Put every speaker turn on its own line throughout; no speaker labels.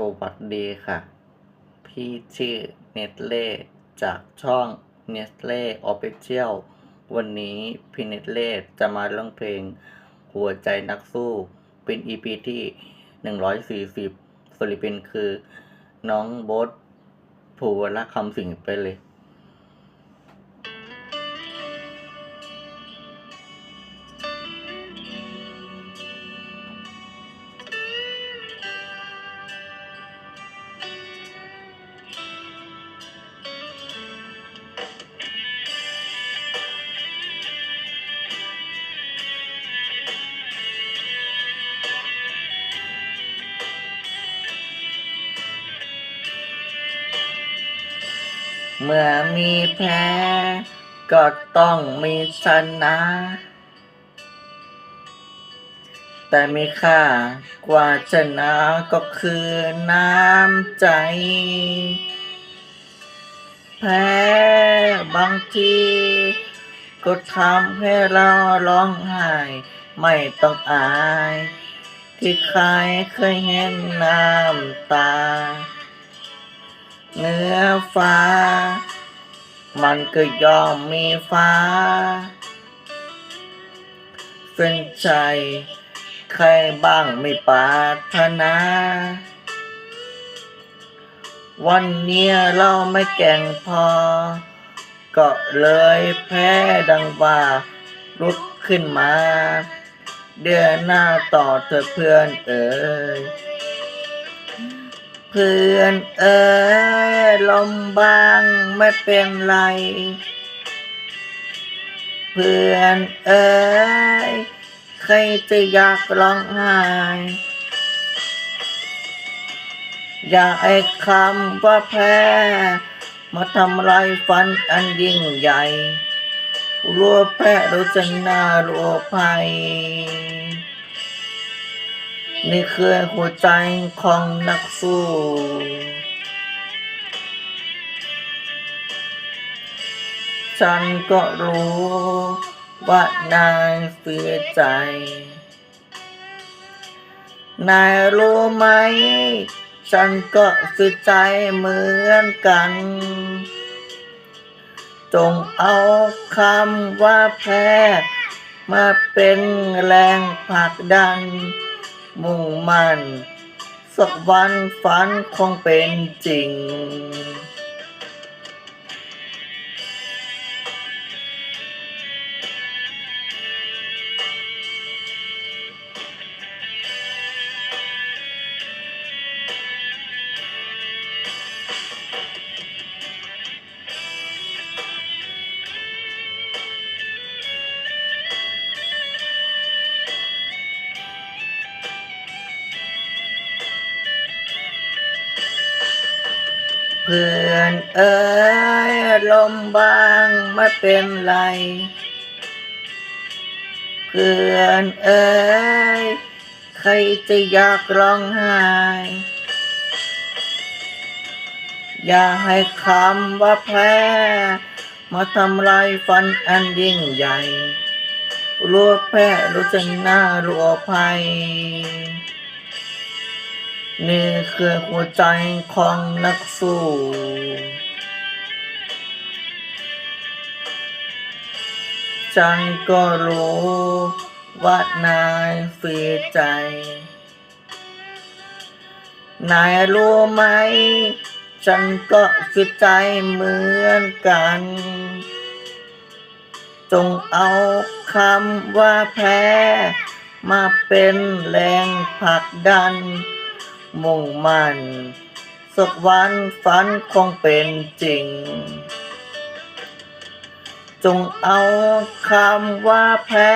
สวัสดีค่ะ พี่ชื่อเนตเล่จากช่องเนสเล่ออฟฟิเชียลวันนี้พี่เนตเล่จะมาร้องเพลง หัวใจนักสู้เป็น EP ที่ 140ฟิลิปปินคือ น้องโบ๊ทภูวละคำสิงไปเลย เมื่อมีแพ้ก็ต้องมีชนะ แต่มีค่ากว่าชนะก็คือน้ำใจ แพ้บางทีก็ทำให้เราร้องไห้ ไม่ต้องอาย ที่ใครเคยเห็นน้ำตา เนื้อฟ้า มันก็ยอมมีฟ้าเส้นใจใครบ้างไม่ปรารถนา วันนี้เราไม่แก่งพอ ก็เลยแพ้ดังว่าลุกขึ้นมา เดือนหน้าต่อเธอเพื่อนเอ๋ย เพื่อนเอ๋ยลมบางไม่เป็นไร เพื่อนเอ๋ยใครจะอยากร้องไห้อย่าไอ้คำว่าแพ้ มาทำลายฝันอันยิ่งใหญ่รัวแพ้เราจะน่ารัวภัย นี่คือหัวใจของนักสู้ฉันก็รู้ว่านายเสียใจ นายรู้ไหม ฉันก็เสียใจเหมือนกัน จงเอาคำว่าแพ้มาเป็นแรงผลักดัน มุ่งมั่น สักวันฝันคงเป็นจริง เพื่อนเอ๋ยลมบางไม่เป็นไร เพื่อนเอ๋ยใครจะอยากร้องไห้ อย่าให้คำว่าแพ้มาทำลายฝันอันยิ่งใหญ่รู้แพ้รู้จะน่ารู้อภัย นี่คือหัวใจของนักสู้ฉันก็รู้ว่านายเสียใจ นายรู้ไหม ฉันก็เสียใจเหมือนกัน จงเอาคำว่าแพ้ มาเป็นแรงผลักดัน มุ่งมั่น สักวันฝันคงเป็นจริง จงเอาคำว่าแพ้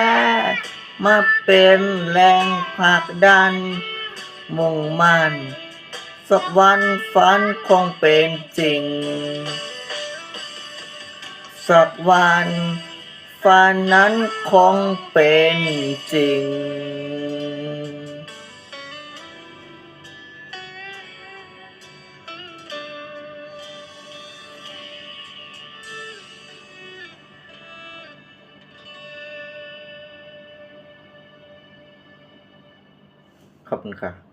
มาเป็นแรงผลักดัน มุ่งมั่น สักวันฝันคงเป็นจริง สักวันฝันนั้นคงเป็นจริง ขอบคุณค่ะ